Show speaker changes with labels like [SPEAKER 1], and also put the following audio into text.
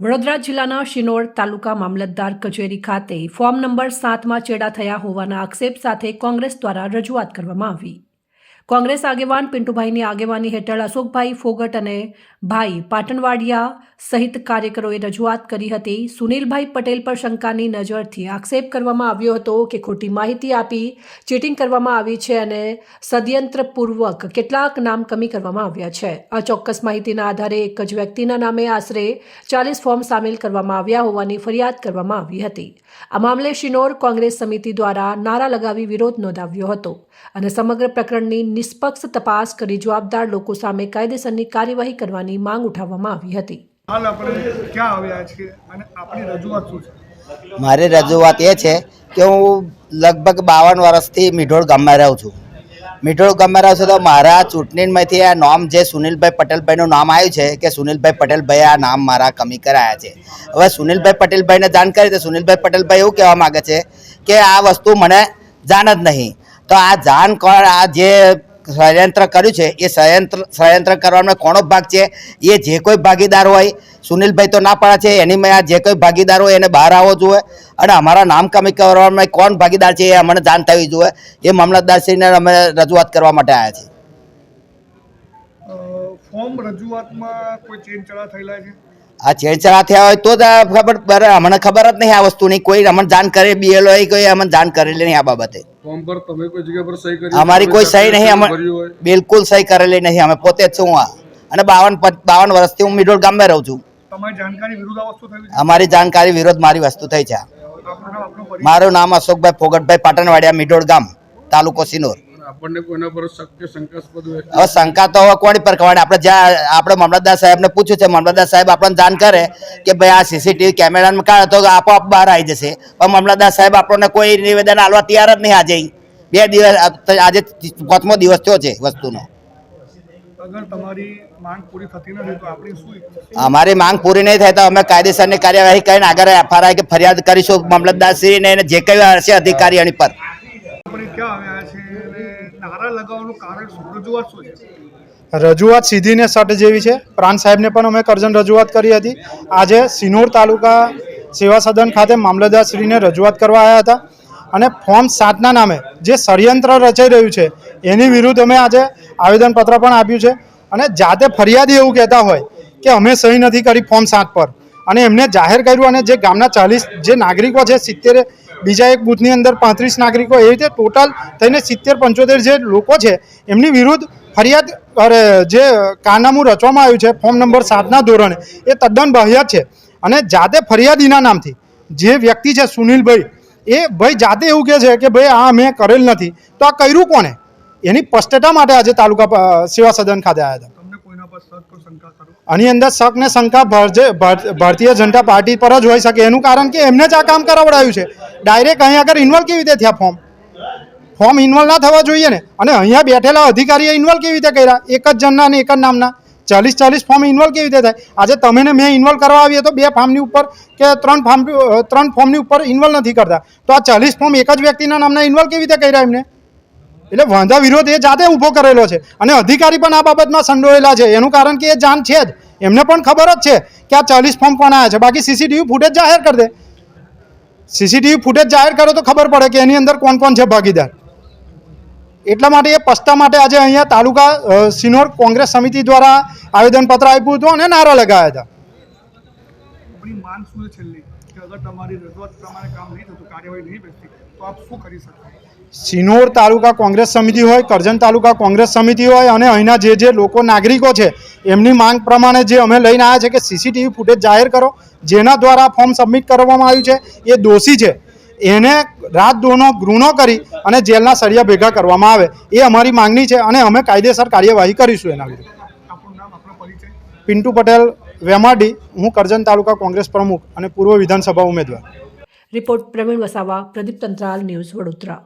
[SPEAKER 1] વડોદરા જિલ્લાના શિનોર તાલુકા મામલતદાર કચેરી ખાતે ફોર્મ નંબર સાતમાં ચેડા થયા હોવાના આક્ષેપ સાથે કોંગ્રેસ દ્વારા રજૂઆત કરવામાં આવી. કોંગ્રેસ આગેવાન પિન્ટુભાઈની આગેવાની હેઠળ અશોકભાઈ ફોગટ અને ભાઈ પાટણવાડિયા સહિત કાર્યકરોએ રજૂઆત કરી હતી. સુનિલભાઈ પટેલ પર શંકાની નજરથી આક્ષેપ કરવામાં આવ્યો હતો કે ખોટી માહિતી આપી ચીટિંગ કરવામાં આવી છે અને ષડયંત્રપૂર્વક કેટલાક નામ કમી કરવામાં આવ્યા છે. અચોક્કસ માહિતીના આધારે એક જ વ્યક્તિના નામે આશરે ચાલીસ ફોર્મ સામેલ કરવામાં આવ્યા હોવાની ફરિયાદ કરવામાં આવી હતી. આ મામલે શિનોર કોંગ્રેસ સમિતિ દ્વારા નારા લગાવી વિરોધ નોંધાવ્યો હતો અને સમગ્ર પ્રકરણની નિષ્પક્ષ તપાસ કરી જવાબદાર લોકો સામે કાયદેસરની કાર્યવાહી કરવાની માંગ ઉઠાવવામાં આવી હતી.
[SPEAKER 2] હાલ આપણે ક્યાં આવ્યા છીએ અને આપણી રજૂઆત શું છે?
[SPEAKER 3] મારી રજૂઆત એ છે કે હું લગભગ બાવન વર્ષથી મીઠોળ ગામમાં રહું છું. મીઠોળ ગામમાં રહું છું તો મારા ચૂંટણીમાંથી આ નામ જે સુનિલભાઈ પટેલભાઈનું નામ આવ્યું છે કે સુનિલભાઈ પટેલભાઈ આ નામ મારા કમી કરાયા છે. હવે સુનિલભાઈ પટેલભાઈને જાણ કરી તો સુનિલભાઈ પટેલભાઈ એવું કહેવા માગે છે કે આ વસ્તુ મને જાણ જ નહીં. તો આ જાણ કોણ આ જે ષડયંત્ર કર્યું છે, એ ષડયંત્ર ષડયંત્ર કરવામાં કોનો ભાગ છે? એ જે કોઈ ભાગીદાર હોય, સુનિલભાઈ તો ના પાડે છે, એની મેં આ જે કોઈ ભાગીદાર હોય એને બહાર આવવો જોઈએ અને અમારા નામ કમી કરવામાં કોણ ભાગીદાર છે એ અમને જાણ થવી જોઈએ એ મામલતદારશ્રીને અમે રજૂઆત કરવા માટે આવ્યા છીએ.
[SPEAKER 2] ફોર્મ રજૂઆતમાં કોઈ ચેન્જ ચડા થયેલા છે?
[SPEAKER 3] આ છેડછાડા થયા હોય તો જ ખબર બરાબર અમને ખબર જ નહીં આ વસ્તુની. કોઈ અમને જાણ કરે બીએલઓ કોઈ અમને જાણ કરેલી નહીં આ બાબતે.
[SPEAKER 4] ફોર્મ પર તમે કોઈ જગ્યા પર સહી કરી
[SPEAKER 3] અમારી કોઈ સહી નહીં. અમે બિલકુલ સહી કરેલી નહીં. અમે પોતે જ છું આ. અને બાવન પ- બાવન વર્ષથી હું મિડોળ ગામમાં રહું છું.
[SPEAKER 2] તમારી જાણકારી વિરુદ્ધ આ વસ્તુ થયું છે
[SPEAKER 3] અમારી જાણકારી વિરોધ મારી વસ્તુ થઈ છે. મારું નામ અશોકભાઈ ફોગટભાઈ પાટણવાડિયા મિડોળ ગામ તાલુકો સિનોર.
[SPEAKER 4] આપણને કોઈના પર શક્ય શંકાસ્પદ
[SPEAKER 3] હવે શંકા તો હવે કોની પર કરવાની આપણે જ્યાં આપણે મામલતદાર સાહેબને પૂછ્યું છે મામલતદાર સાહેબ આપણને જાણ કરે કે ભાઈ આ સીસીટીવી કેમેરામાં કાઢે તો આપોઆપ બહાર આવી જશે. પણ મામલતદાર સાહેબ આપણને કોઈ નિવેદન આપવા તૈયાર જ નહીં આજે. બે દિવસ આજે પાંચમો દિવસ થયો છે વસ્તુનો? અમારી માંગ પૂરી નહીં થાય તો અમે કાયદેસરની કાર્યવાહી કરીને આગળ એફઆરઆઈ કે ફરિયાદ કરીશું મામલતદારશ્રીને જે કઈ હશે અધિકારી એની પર.
[SPEAKER 2] આપણે ક્યાં આવ્યા છે નારા લગાવવાનું કારણ રજૂઆત શું છે?
[SPEAKER 5] રજૂઆત સીધીને સટ જેવી છે. પ્રાંત સાહેબને પણ અમે કરજણ રજૂઆત કરી હતી. આજે સિનોર તાલુકા સેવા સદન ખાતે મામલતદારશ્રીને રજૂઆત કરવા આવ્યા હતા. અને ફોર્મ સાતના નામે જે ષડયંત્ર રચાઈ રહ્યું છે, એની વિરુદ્ધ અમે આજે આવેદનપત્ર પણ આપ્યું છે. અને જાતે ફરિયાદી એવું કહેતા હોય કે અમે સહી નથી કરી ફોર્મ સાત પર. અને એમને જાહેર કર્યું અને જે ગામના ચાલીસ જે નાગરિકો છે, સિત્તેર બીજા એક બૂથની અંદર પાંત્રીસ નાગરિકો એવી રીતે ટોટલ થઈને સિત્તેર, પંચોતેર જે લોકો છે, એમની વિરુદ્ધ ફરિયાદ, અરે, જે કારનામું રચવામાં આવ્યું છે, ફોર્મ નંબર સાતના ધોરણે, એ તદ્દન બાહ્ય છે. અને જાતે ફરિયાદીના નામથી, જે વ્યક્તિ છે સુનિલભાઈ, એ ભાઈ જાતે એવું કહે છે કે, ભાઈ, આ મેં કરેલ નથી. તો આ કર્યું કોને એની સ્પષ્ટતા માટે આજે તાલુકા સેવા સદન ખાતે આવ્યા હતા. આની અંદર શક ને શંકા ભારતીય જનતા પાર્ટી પર જ હોઈ શકે. એનું કારણ કે એમને જ આ કામ કરાવડાયું છે. ડાયરેક્ટ અહીં આગળ ઇન્વોલ્વ કેવી રીતે થયા ફોર્મ ફોર્મ ઇન્વોલ્વ ના થવા જોઈએ ને. અને અહીંયા બેઠેલા અધિકારીએ ઇન્વોલ્વ કેવી રીતે કર્યા? એક જ જણના અને એક જ નામના. ચાલીસ ચાલીસ ફોર્મ ઇન્વોલ્વ કેવી રીતે થાય? આજે તમે ને મેં ઇન્વોલ્વ કરવા આવીએ તો બે ફોર્મની ઉપર કે ત્રણ ફોર્મ ત્રણ ફોર્મની ઉપર ઇન્વોલ્વ નથી કરતા. તો આ ચાલીસ ફોર્મ એક જ વ્યક્તિના નામના ઇન્વોલ્વ કેવી રીતે કર્યા એમને? એટલે વાંધા વિરોધ એ જાતે ઊભો કરેલો છે. અને અધિકારી પણ આ બાબતમાં સંડોયેલા છે. એનું કારણ કે એ જાણ છે જ. એમને પણ ખબર જ છે કે આ ચાલીસ ફોર્મ કોણ આવ્યા છે. બાકી સીસીટીવી ફૂટેજ જાહેર કરી દે. સીસીટીવી ફૂટેજ જાહેર કરે તો ખબર પડે કે એની અંદર કોણ કોણ છે ભાગીદાર. એટલા માટે એ પસ્તા માટે આજે અહીંયા તાલુકા સિનોર કોંગ્રેસ સમિતિ દ્વારા આવેદનપત્ર આપ્યું હતું અને નારા લગાવ્યા હતા.
[SPEAKER 2] આપણી માંગ શું કે અગર તમારી રજૂઆત પ્રમાણે કામ નહીં થતું, કાર્યવાહી નહીં બેસતી, તો આપ શું કરી શકો?
[SPEAKER 5] સિનોર તાલુકા કોંગ્રેસ સમિતિ હોય, કરજણ તાલુકા કોંગ્રેસ સમિતિ હોય અને અહીંના જે જે લોકો નાગરિકો છે, એમની માંગ પ્રમાણે જે અમે લઈને આવ્યા છે કે સીસીટીવી ફૂટેજ જાહેર કરો, જેના દ્વારા ફોર્મ સબમિટ કરવામાં આવ્યું છે, એ દોષી છે. એને રાત દોનો ગૃહનો કરી અને જેલના સળિયા ભેગા કરવામાં આવે, એ અમારી માંગણી છે અને અમે કાયદેસર કાર્યવાહી કરીશું એના વિરુદ્ધ. પિન્ટુ પટેલ, વેમાડી, હું કરજણ તાલુકા કોંગ્રેસ પ્રમુખ અને પૂર્વ વિધાનસભા ઉમેદવાર.
[SPEAKER 1] Report Pravin Vasava, Pradeep Tantral, news Vadodara.